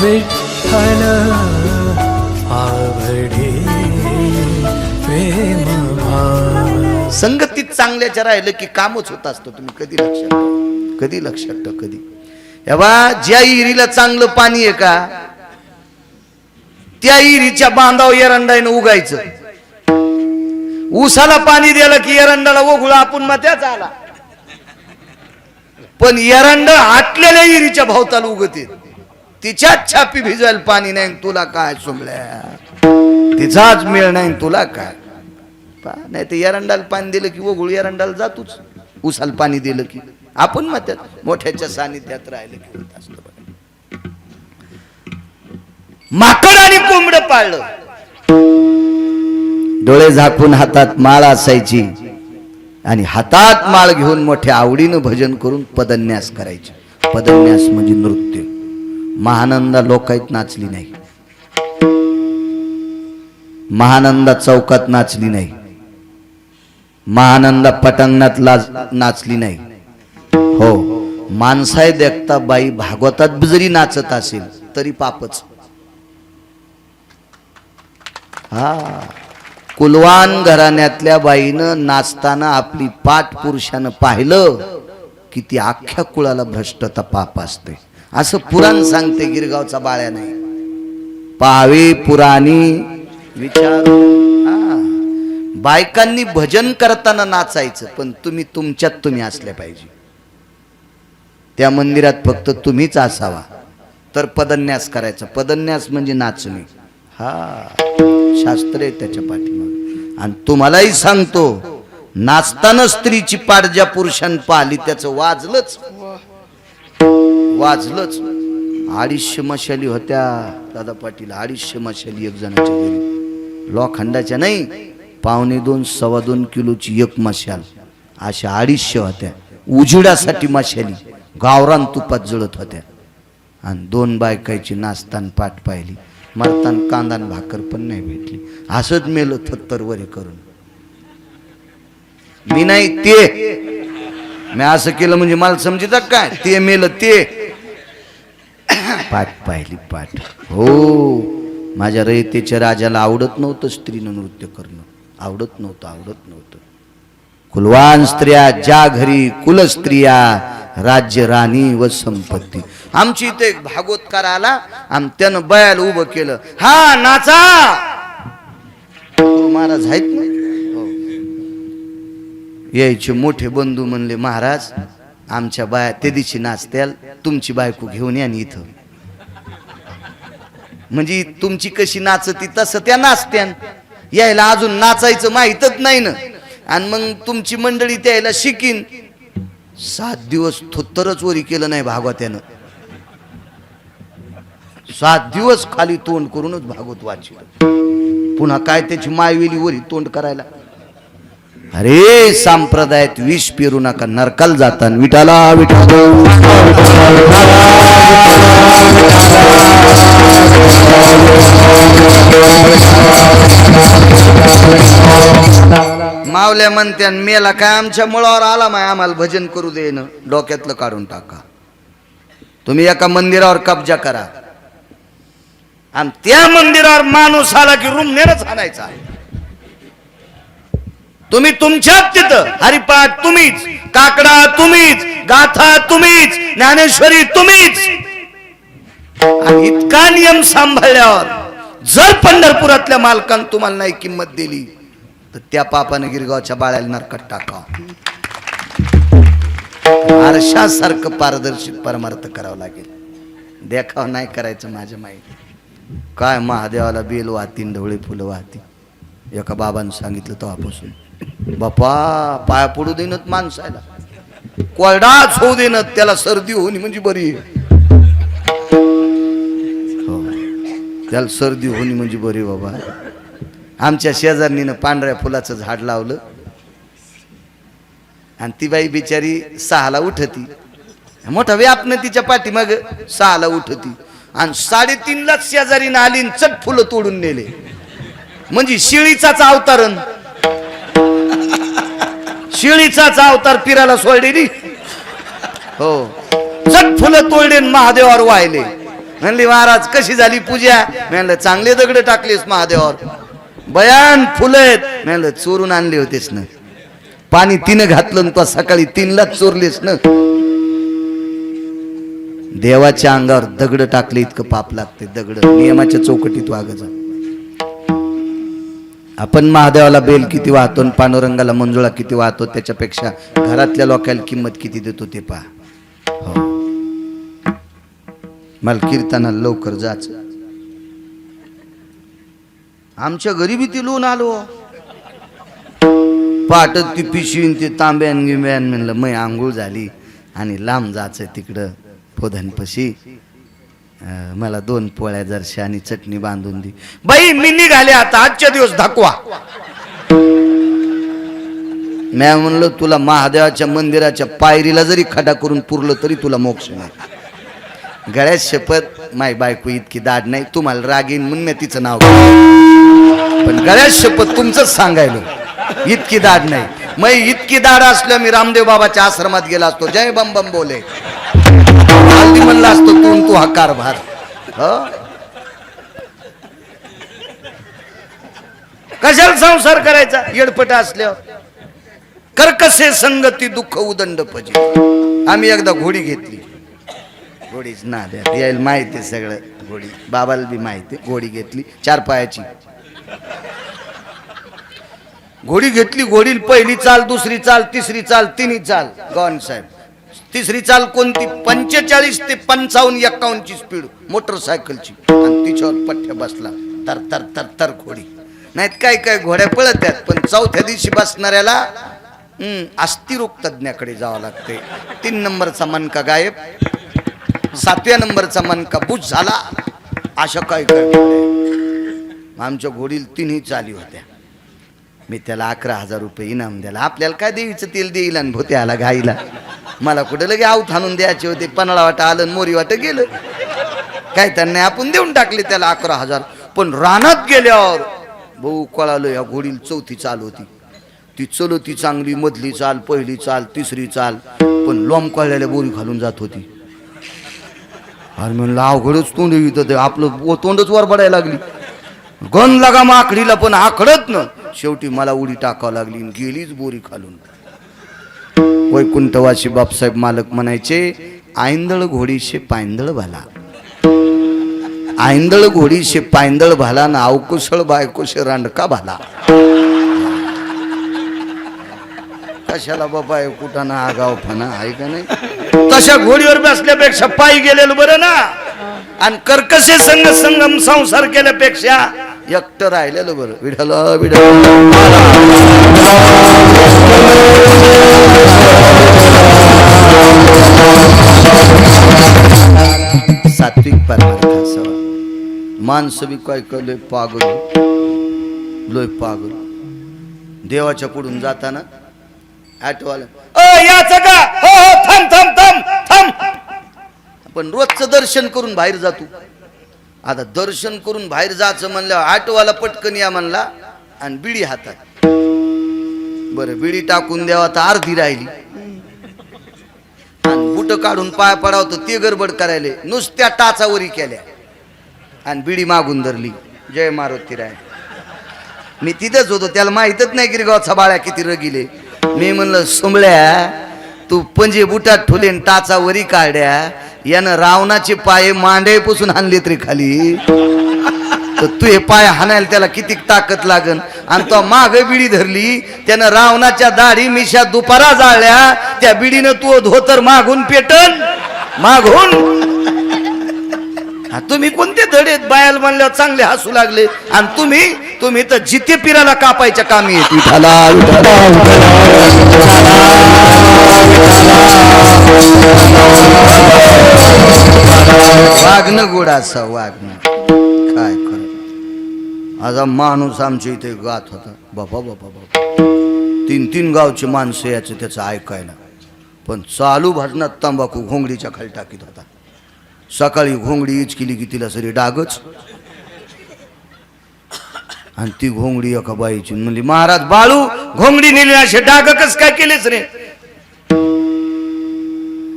विठ्ठल आवडे प्रेम भाव. संगतीत चांगल्याच्या राहिलं की कामच होत असतं. तुम्ही कधी लक्षात कधी लक्षात ठेव कधी. बा ज्या इरीला चांगलं पाणी आहे का त्या इरीच्या बांधाव एरंडाईनं उगायचं. ऊसाला पाणी दिलं की एरंडाला ओघुळा आपण मग त्याच आला पण एरंड आटलेल्या इरीच्या भावताला उगते तिच्याच छापी भिजल पाणी नाही तुला काय सुमल्या? तिचाच मेळ नाही तुला काय? नाही ते एरंडाला पाणी दिलं की ओघुळ एरंडाला जातोच. उसाला पाणी दिलं की. आपण मग त्यात मोठ्याच्या सानिध्यात राहिलं की माकड आणि कोंबड पाळलं. डोळे झाकून हातात माळ असायची आणि हातात माळ घेऊन मोठ्या आवडीनं भजन करून पदन्यास करायचे. पदन्यास म्हणजे नृत्य. महानंदा लोकायत नाचली नाही. महानंदा चौकात नाचली नाही. महानंदा पटांगणात लाज नाचली नाही. हो माणसाय देखता बाई भागवतात जरी नाचत असेल तरी पापच. हा कुलवान घराण्यातल्या बाईनं नाचताना आपली पाठ पुरुषानं पाहिलं की ती अख्ख्या कुळाला भ्रष्टता पाप असते असं पुराण सांगते गिरगावचा बाळ्या नाही. पाहावे पुराणी विचार. बायकांनी भजन करताना नाचायचं पण तुम्ही तुमच्यात तुम्ही असले पाहिजे. त्या मंदिरात फक्त तुम्हीच असावा. तर पदन्यास करायचा. पदन्यास म्हणजे नाचणे. हा. शास्त्र आहे त्याच्या पाठीमाग. आणि तुम्हालाही सांगतो नाचताना स्त्रीची पाठ ज्या पुरुषांनी पाहिली त्याचं वाजलंच. वाजलंच. अडीचशे मशाली होत्या. दादा पाटील अडीचशे मशाली एक जणाच्या घरी. लोखंडाच्या नाही पावणे दोन सव्वा दोन किलोची एक मशाल. अशा अडीचशे होत्या. उजिडासाठी मशाली. गावरान तुपात जळत होत्या. आणि दोन बायकायची नाचताना पाठ पाहिली. मरताना कांदा भाकर पण नाही भेटली. असंच मेलं थत्तरवरे करून. मी नाही ते मी असं केलं म्हणजे मला समजित काय ते मेलं ते. पाठ पाहिली पाठ. हो. माझ्या रयतेच्या राजाला आवडत नव्हतं स्त्रीनं नृत्य करणं. आवडत नव्हतं आवडत नव्हतं. कुलवान स्त्रिया ज्या घरी कुल स्त्रिया राज्य राणी व संपत्ती. आमची इथे एक भागवतकार आला आम त्यानं बयाला उभं केलं. हा नाचा! तो महाराज आहेत ना? यायचे मोठे बंधू म्हणले महाराज आमच्या बाया ते दिवशी नाचत्याल तुमची बायको घेऊन या इथं. म्हणजे तुमची कशी नाचती तसं त्या नाचत्यान. यायला अजून नाचायचं माहीतच नाही ना. आणि मग तुमची मंडळी त्यायला शिकीन. सात दिवस थोत्तरच वरी केलं नाही भागवत्यानं. सात दिवस खाली तोंड करूनच भागवत वाचलं. पुन्हा काय त्याची मायवेली वरी तोंड करायला? अरे संप्रदायात विष पेरू नका नरकाल जाता विठाला विठाल मावल्या म्हणत्यान मेला काय आमच्या मुळावर आला माय आम्हाला भजन करू दे डोक्यातलं काढून टाका. तुम्ही एका मंदिरावर कब्जा करा. आणि त्या मंदिरावर माणूस आला की रूम नेरच आणायचा तुम्ही तुमच्यात तिथं. हरिपाठ तुम्हीच काकडा तुम्हीच गाथा तुम्हीच ज्ञानेश्वरी तुम्हीच. आणि इतका नियम सांभाळल्यावर जर पंढरपुरातल्या मालकान तुम्हाला नाही किंमत दिली तर त्या पापाने गिरगावच्या बाळ्याला नरकट टाका आरशासारखं पारदर्शक परमार्थ करावं लागेल. देखाव नाही करायचं माझ्या माहिती काय महादेवाला बेल वाहतीन ढवळे फुलं वाहती एका बाबानं सांगितलं तो तेव्हापासून बापा पाया पडू देणत माणसाला. कोरडाच होऊ देणत त्याला सर्दी होणी म्हणजे बरी. हो. त्याला सर्दी होणी म्हणजे बरी बाबा. आमच्या शेजारणीनं पांढऱ्या फुलाचं झाड लावलं. आणि ती बाई बिचारी सहाला उठती. मोठा व्याप न तिच्या पाठीमाग सहाला उठती. आणि साडेतीनला शेजारीनं आली आणि चट फुलं तोडून नेले. म्हणजे शिळीचाच अवतारण. शिळीचाच अवतार पिराला सोडलेली हो. चट फुलं तोडले महादेवावर वाहिले. म्हणली महाराज कशी झाली पूजा? म्हणलं चांगले दगड टाकलेस महादेवावर. बयान फुलं आहेत म्हणलं चोरून आणले होतेस ना. पाणी तिनं घातलं तो सकाळी तीनलाच चोरलेस ना. देवाच्या अंगावर दगड टाकले इतकं पाप लागते दगड. नियमाच्या चौकटीत वागायचं आपण महादेवाला बेल किती वाहतो आणि पांडुरंगाला मंजुळा किती वाहतो त्याच्यापेक्षा घरातल्या लोकांना किंमत किती देतो ते पहा. हो. मला कीर्तनाला लवकर जाच आमच्या गरिबी ती लोन आलो. पाटत ती पिशवीन ते तांब्यान गिंब्यान म्हणलं मै आंघोळ झाली आणि लांब जायचं तिकडं फोधनपशी मला दोन पोळ्या जरशा आणि चटणी बांधून दी. बाई मी निघाले आता आजच्या दिवस दाखवा. मी म्हणलं तुला महादेवाच्या मंदिराच्या पायरीला जरी खडा करून पुरलं तरी तुला मोक्ष नाही गळ्यात शपथ माय बायको इतकी दाढ नाही तुम्हाला रागीन म्हणून तिचं नाव पण गळ्यात शपथ तुमचंच सांगायलो. इतकी दाढ नाही. मग इतकी दाढ असल्या मी रामदेव बाबाच्या आश्रमात गेला असतो. जय बम बम बोले. म्हणला असतो तू तू हा? कारभार कशाला संसार करायचा? येडपट असल्यावर. कर्कसे संगती दुःख उदंड पजे. आम्ही एकदा घोडी घेतली. घोडीच ना द्या यायला माहिती आहे सगळं घोडी. बाबाला बी माहिती आहे. घोडी घेतली. चार पायाची. घोडी घेतली घोडील पहिली चाल दुसरी चाल तिसरी चाल तिन्ही चाल. गॉन साहेब. तिसरी चाल कोणती? पंचेचाळीस ते पंचावन्न एक्कावन्नची स्पीड मोटरसायकलची आणि तिच्यावर पठ्य बसला. तर तर तर तर घोडी. नाहीत काय काय घोड्या पळत आहेत पण चौथ्या दिवशी बसणाऱ्याला हम्म, अस्थिरोग तज्ञाकडे जावं लागते. तीन नंबरचा मनका गायब. सातव्या नंबरचा मनका बुज झाला. अशा काय काय आमच्या घोडील तिन्ही चाली होत्या. मी त्याला अकरा हजार रुपये इनाम दिला. आपल्याला काय देवीचं तेल देईल आणि भोत्याला घाईला. मला कुठं लगे आऊत आणून द्यायचे होते? पन्हाळा वाटा आलं मोरी वाटं गेलं. काय त्यांना आपण देऊन टाकले त्याला अकरा हजार. पण रानात गेल्यावर भाऊ कळालं या घोडील चौथी चाल होती. ती चलती चांगली मधली चाल पहिली चाल तिसरी चाल पण लोंब कळलेल्या बोरी घालून जात होती. अरे म्हणलं अवघडच तोंड येतं आपलं तोंडच वर पडायला लागली. गण लागा माकडीला पण आखडत न. शेवटी मला उडी टाकावं लागली आणि गेलीच बोरी खालून. वैकुंठवासी बापसाहेब मालक म्हणायचे आयंदळ घोडीशे पायंदळ भाला. आयंदळ घोडीशे पायंदळ भाला ना अवकुशळ बायकोशे रांडका भाला. कशाला बाबा कुठं ना आगाव फना आहे का नाही? तशा घोडीवर बसल्यापेक्षा पायी गेलेलं बरं ना. आणि कर्कशे संग संगम संसार केल्यापेक्षा एकटं राहिलेलं बरं. विढल विढल सात्विक परमार्थ असावा माणसं बी काय काय लय पागल हो. लय पागल हो. देवाच्या पुढून जाताना आठवाला अ याचं का हो हो थांब थांब थांब थांब. आपण रोजचं दर्शन करून बाहेर जातो. आता दर्शन करून बाहेर जायचं म्हणल्यावर आटोवाला पटकन या म्हणला आणि बिडी हातात. बरं बिडी टाकून द्यावा तर अर्धी राहिली. आणि बुट काढून पाय पडावतं ते गडबड करायले. नुसत्या टाचावरी केल्या. आणि बिडी मागून धरली. जय मारुती राय. मी तिथेच होतो. त्याला माहीतच नाही गिरगावचा बाळ्या किती रगिले. मी म्हणलं सुंबळ्या तू पंजे बुटात ठुले टाचावरी टाचा वरी काढ्या यानं रावणाचे पाय मांडे पुसून हाणलेत रे खाली. तर तू हे पाय हाणायला त्याला किती ताकद लागन? आणि तो माग बिडी धरली त्यानं रावणाच्या दाढी मिशा दुपारा जाळल्या त्या बिडीनं तू धोतर मागून पेटन मागून. तुम्ही कोणते धडेत बायल म्हणल्यावर चांगले हसू लागले. आणि तुम्ही तुम्ही तर जिथे पिराला कापायच्या कामी येत विठाला विठाला, विठाला. वागणं गोड असं वागणं. काय खरं? आज माणूस आमच्या इथे गात होता. बाबा बाबा बाबा. तीन तीन गावची माणसं याचं त्याचं ऐकायला. पण चालू भाजणात तंबाखू घोंगडीच्या खाली टाकीत होता. सकाळी घोंगडी इच केली की तिला सरी डागच. आणि ती घोंगडी एका बाईची म्हणली महाराज बाळू घोंगडी नेली असे डाग कस काय केलेच रे?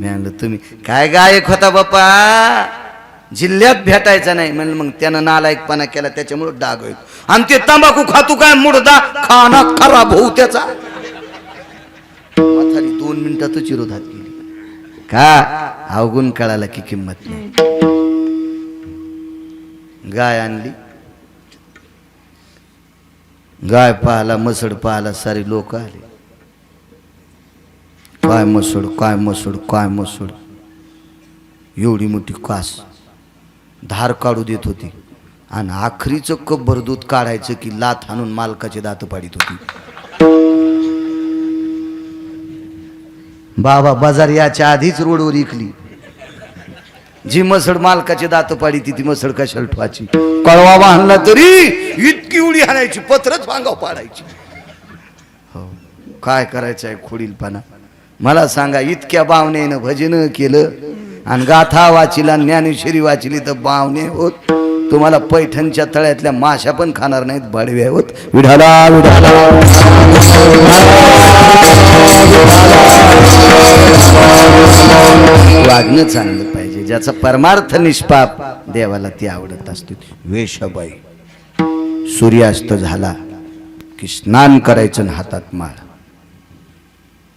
मी म्हणलं तुम्ही. काय गायक होता बाप्पा? जिल्ह्यात भेटायचा नाही. म्हणलं मग त्यानं नालायकपणा केला त्याच्यामुळे डाग होईल. आणि ते तंबाखू खातो काय मुडदा? खाना खराब होऊ त्याचा. म्हातारी दोन मिनिटातच विरोधात गेली. का? अवगुण कळाला की किंमत नाही. गाय आणली. गाय पाहला मसड पाहला सारे लोक आले. काय मसड काय मसड काय मसूड? एवढी मोठी कास. धार काढू देत होती. आणि आखरीचं कप दूध काढायचं की लाथ हाणून मालकाचे दात पाडित होती. बाबा बाजार याच्या आधीच रोडवर इकली. जी मसड मालकाचे दात पाडी ती ती मसड कशाला ठेवायची? कळवा बांधला तरी इतकी उडी हाणायची पत्रच भांगाव पाडायची. हो. काय करायचं आहे खोडीलपणा? मला सांगा इतक्या भावनेनं भजन केलं आणि गाथा वाचिला ज्ञानेश्वरी वाचिली तर भावने होत. तुम्हाला पैठणच्या तळ्यातल्या माशा पण खाणार नाहीत बाडव्या होत. विढाला विढाला. वागणं चांगलं पाहिजे ज्याचा परमार्थ निष्पाप देवाला ती आवडत असते. वेशबाई सूर्यास्त झाला की स्नान करायचं हातात माळ.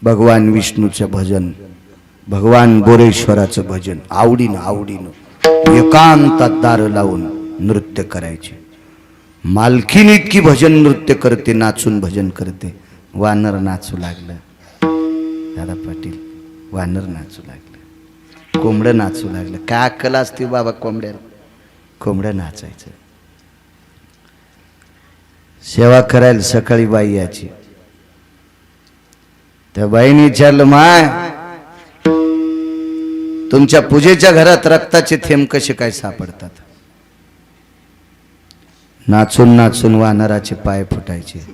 भगवान विष्णूचं भजन भगवान बोरेश्वराचं भजन आवडीनं आवडीनं एकांतात दार लावून नृत्य करायचे. मालकीन इतकी भजन नृत्य करते नाचून भजन करते. वानर नाचू लागलं. दादा पाटील वानर नाचू लागलं. कोंबडं नाचू लागलं. काय अक्कल असते बाबा कोंबड्याला? कोंबडं नाचायचं. सेवा करायला सकाळी बाई याची त्या बाईने विचारलं माय तुमच्या पूजेच्या घरात रक्ताचे थेंब कसे काय सापडतात? नाचून नाचून वानराचे पाय फुटायचे.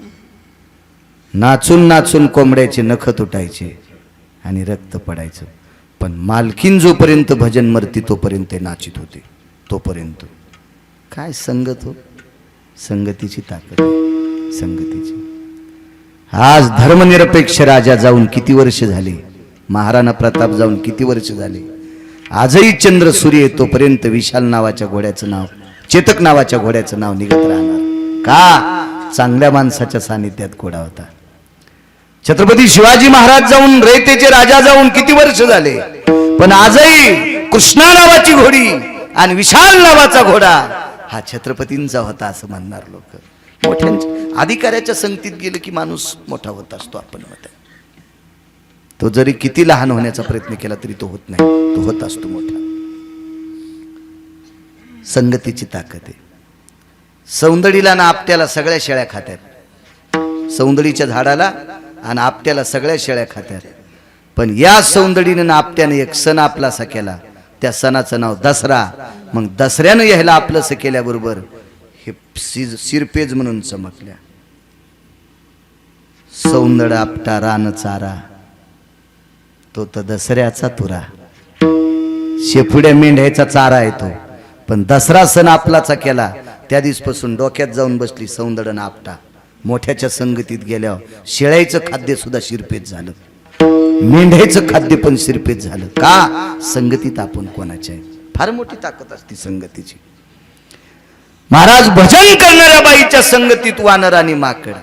नाचून नाचून कोंबड्याचे नख तुटायचे आणि रक्त पडायचं. पण मालकीन जोपर्यंत भजन मरती तोपर्यंत ते नाचित होते. तोपर्यंत. काय संगत हो? संगतीची ताकद संगतीची. आज धर्मनिरपेक्ष राजा जाऊन किती वर्ष झाले? महाराणा प्रताप जाऊन किती वर्ष झाले? आजही चंद्र सूर्य तोपर्यंत विशाल नावाच्या घोड्याचं नाव चेतक नावाच्या घोड्याचं नाव निघत राहणार. का? चांगल्या माणसाच्या सानिध्यात घोडा होता. छत्रपती शिवाजी महाराज जाऊन रयतेचे राजा जाऊन किती वर्ष झाले? पण आजही कृष्णा नावाची घोडी आणि विशाल नावाचा घोडा हा छत्रपतींचा होता असं म्हणणार लोक. मोठ्यांच्या म्हणजे अधिकाऱ्याच्या संगतीत गेलं की माणूस मोठा होत असतो आपण मत. तो जरी किती लहान होण्याचा प्रयत्न केला तरी तो होत नाही. तो होत असतो मोठा. संगतीची ताकद आहे. सौंदडीला ना आपट्याला सगळ्या शेळ्या खात्यात. सौंदडीच्या झाडाला आणि आपट्याला सगळ्या शेळ्या खात्यात. पण या सौंदडीने ना आपट्यानं एक सण आपलासा केला. त्या सणाचं नाव दसरा. मग दसऱ्यानं यायला आपलंसं केल्याबरोबर हे सिज सिरपेज म्हणून चमकल्या. सौंदड आपटा रान चारा तो तर दसऱ्याचा तुरा. शेपुड्या मेंढ्याचा चारा येतो पण दसरा सण आपलाचा केला त्या दिसपासून डोक्यात जाऊन बसली सौंदडन आपटा. मोठ्याच्या संगतीत गेल्यावर शेळ्याचं खाद्य सुद्धा शिरपेत झालं. मेंढ्याचं खाद्य पण शिरपेत झालं. का? संगतीत आपण कोणाच्या फार मोठी ताकद असते संगतीची. महाराज भजन करणाऱ्या बाईच्या संगतीत वानर आणि माकड.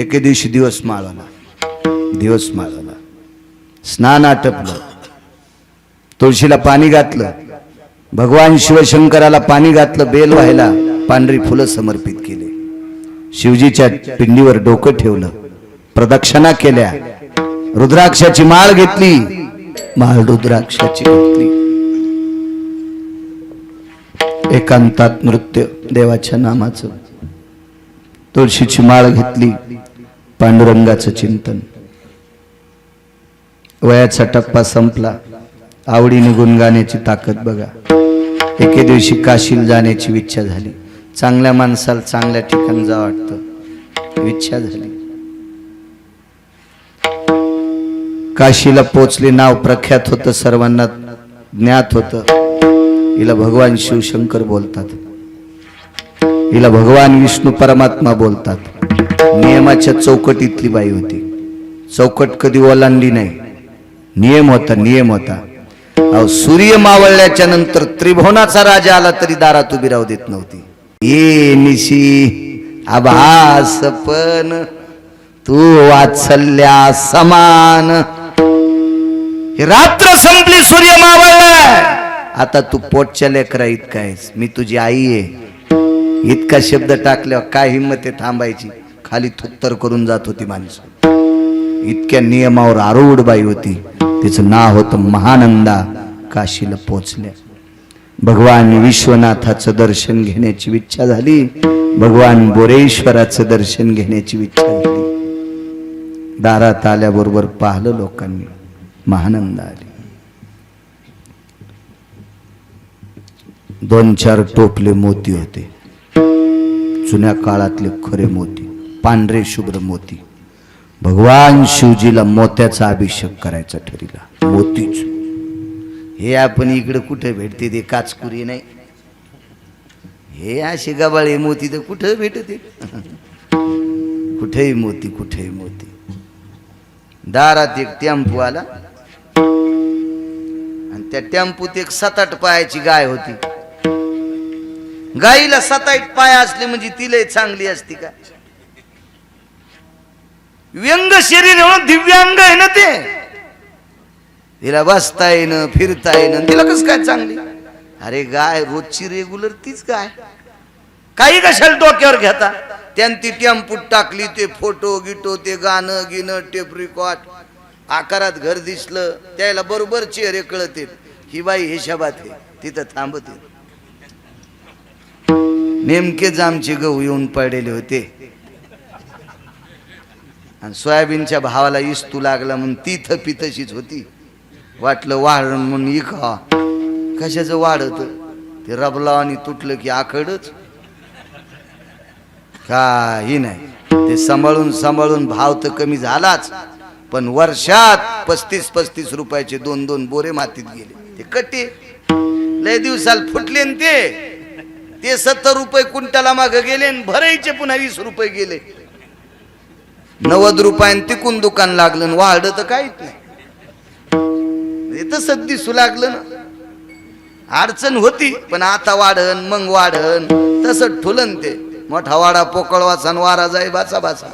एके दिवशी दिवस माळाला दिवस माळाला. स्नान आटपलं तुळशीला पाणी घातलं भगवान शिवशंकराला पाणी घातलं बेल व्हायला पांढरी फुलं समर्पित केले. शिवजीच्या पिंडीवर डोकं ठेवलं प्रदक्षिणा केल्या. रुद्राक्षाची माळ घेतली. माळ रुद्राक्षाची घेतली. एकांतात नृत्य देवाच्या नामाचं. तुळशीची माळ घेतली पांडुरंगाचं चिंतन. वयाचा टप्पा संपला आवडीने गुणगाण्याची ताकद बघा. एके दिवशी काशीला जाण्याची इच्छा झाली. चांगल्या माणसाला चांगल्या ठिकाणी जा वाटतं. इच्छा झाली. काशीला पोचले नाव प्रख्यात होतं सर्वांना ज्ञात होतं. हिला भगवान शिवशंकर बोलतात. हिला भगवान विष्णू परमात्मा बोलतात. नियमाच्या चौकटीतली बाई होती. चौकट कधी ओलांडली नाही. नियम होता नियम होता. अहो सूर्य मावळल्याच्या नंतर त्रिभुवनाचा राजा आला तरी दारात उभी राहू देत नव्हती. ये निशी आभास पण तू वाचल्या समान. रात्र संपली सूर्य मावळलाय. आता तू पोटच्या लेकरा इतका आहेस. मी तुझी आई आहे. इतका शब्द टाकल्यावर काय हिंमत आहे थांबायची? खाली थुत्तर करून जात होती माणसं. इतक्या नियमावर आरूढ बाई होती. तिचं नाव होतं महानंदा. काशीला पोचल्या. भगवान विश्वनाथाचं दर्शन घेण्याची इच्छा झाली. भगवान बोरेश्वराचं दर्शन घेण्याची इच्छा झाली. दारात आल्याबरोबर पाहिलं लोकांनी. महानंद आली. दोन चार टोपले मोती होते. जुन्या काळातले खरे मोती पांढरे शुभ्र मोती. भगवान शिवजीला मोत्याचा अभिषेक करायचा ठरला मोतीच. हे आपण इकडे कुठे भेटते ते काचकुरी नाही. हे असे गबाळे मोती तर कुठं भेटते? कुठेही मोती कुठेही मोती. दारात एक टेम्पू आला. आणि त्या टेम्पूत एक सात आठ पायाची गाय होती. गाईला सता एक पाय असले म्हणजे तिला चांगली असती का? व्यंग शरीर म्हणून दिव्यांग आहे ना ते. तिला बसता येणं फिरता येणं तिला कसं काय चांगली? अरे गाय रोजची रेग्युलर तीच गाय. काही कशाला डोक्यावर घेता? त्यानं ती टेम्पूट टाकली ते फोटो गिटो ते गाणं गिणं टेप रिकॉर्ड आकारात घर दिसलं त्याला बरोबर चेहरे कळते ही बाई हिशाबात आहे तिथं थांबते नेमकेच आमचे गहू येऊन पडलेले होते. आणि सोयाबीनच्या भावाला इस्तू लागला म्हणून ती थपी तशीच होती. वाटलं वाढण म्हणून इका कशाचं वाढत ते रबला आणि तुटलं की आखडच. काही नाही. ते सांभाळून सांभाळून भाव तर कमी झालाच. पण वर्षात पस्तीस पस्तीस रुपयाचे दोन दोन बोरे मातीत गेले. ते कट्टे. लय दिवसाला फुटले ते. ते सत्तर रुपये कुंटाला माग गेले भरायचे पुन्हा वीस रुपये गेले. नव्वद रुपयान तिकून दुकान लागलं आणि तर काहीच नाही. हे तसंच दिसू लागलं ना. अडचण होती पण आता वाढन मग वाढन तसं ठुलन ते. मोठा वाडा पोकळवाचा आणि वारा जाई बाचा बाचा.